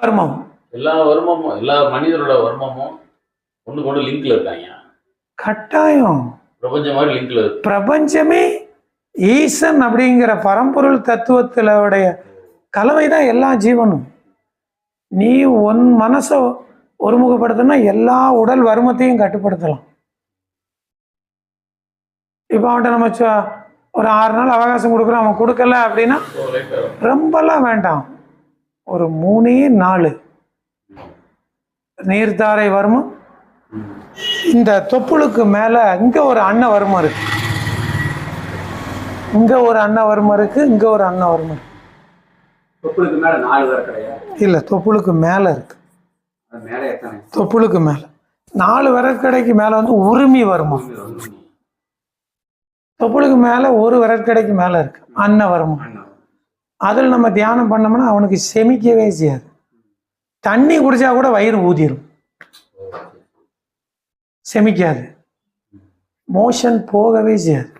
வர்மம். எல்லா வருமமும் எல்லா மனிதரோட வருமமும் ஒண்ணு கொண்டு லிங்க்ல இருக்காங்க. கட்டாயம். பிரபஞ்சம் மாதிரி லிங்க்ல இருக்கு. பிரபஞ்சமே ஈசன் அப்படிங்கிற பரம்பொருள் தத்துவத்திலுடைய கலவை தான் எல்லா ஜீவனும். நீ உன் மனசை ஒருமுகப்படுத்தினா எல்லா உடல் வருமத்தையும் கட்டுப்படுத்தலாம். இப்போ அவன்கிட்ட நம்ம சொ- ஒரு ஆறு நாள் அவகாசம் கொடுக்குறோம் அவன் கொடுக்கல அப்படின்னா ரொம்பலாம் வேண்டாம். ஒரு மூணே நாலு. நீர்த்தாரை வருமம் இந்த தொப்புளுக்கு மேலே இங்கே ஒரு அன்னவர்மம் இருக்கு? இங்கே ஒரு அன்னவர்மம் இருக்கு? இங்கே ஒரு பேர் கிடையாது. இல்லை தொப்புளுக்கு மேலே இருக்கு. தொப்புளுக்கு மேலே. நாலு விரற்கடைக்கு மேலே வந்து உரிமை வருமா? தொப்புளுக்கு மேலே ஒரு விரற்கடைக்கு மேலே இருக்கு. அன்னவர்மம் அதில் நம்ம தியானம் பண்ணோம்னா அவனுக்கு செமிக்கவே செய்யாது. தண்ணி குடிச்சா கூட வயிறு ஊதிரும். செமிக்காது. மோஷன் போகவே செய்யாது.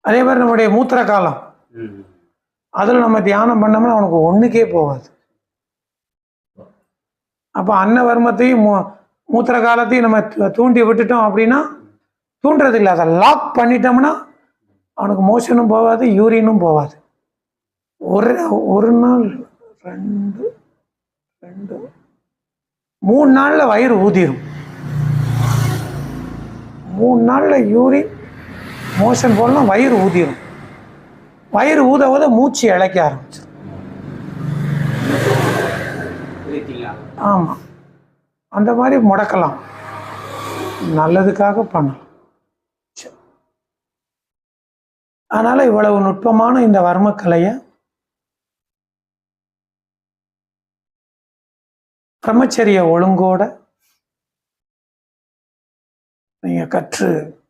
அதே மாதிரி நம்முடைய மூத்திர காலம். அதில் நம்ம தியானம் பண்ணோம்னா அவனுக்கு ஒன்றுக்கே போகாது. அப்போ அன்னவர்மத்தையும் மூ மூத்திர காலத்தையும் நம்ம தூ- தூண்டி விட்டுட்டோம் அப்படின்னா தூண்டுறது இல்லை அதை லாக் பண்ணிட்டோம்னா அவனுக்கு மோஷனும் போகாது யூரினும் போகாது. ஒரு ஒரு நாள் ரெண்டு ரெண்டு மூணு நாளில் வயிறு ஊதிரும். மூணு நாளில் யூரின் மோஷன் போடலாம் வயிறு ஊதிரும். வயிறு ஊத ஊத மூச்சு இழைக்க ஆரம்பிச்சிடும் ஆமாம் அந்த மாதிரி முடக்கலாம். நல்லதுக்காக பண்ணலாம். அதனால இவ்வளவு நுட்பமான இந்த வர்மக்கலையை பிரம்மச்சரிய ஒழுங்கோட நீங்க கற்று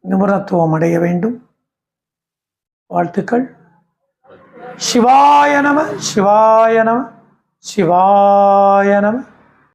நிபுணத்துவம் அடைய வேண்டும். வாழ்த்துக்கள். சிவாய நம சிவாய நம சிவாய நம.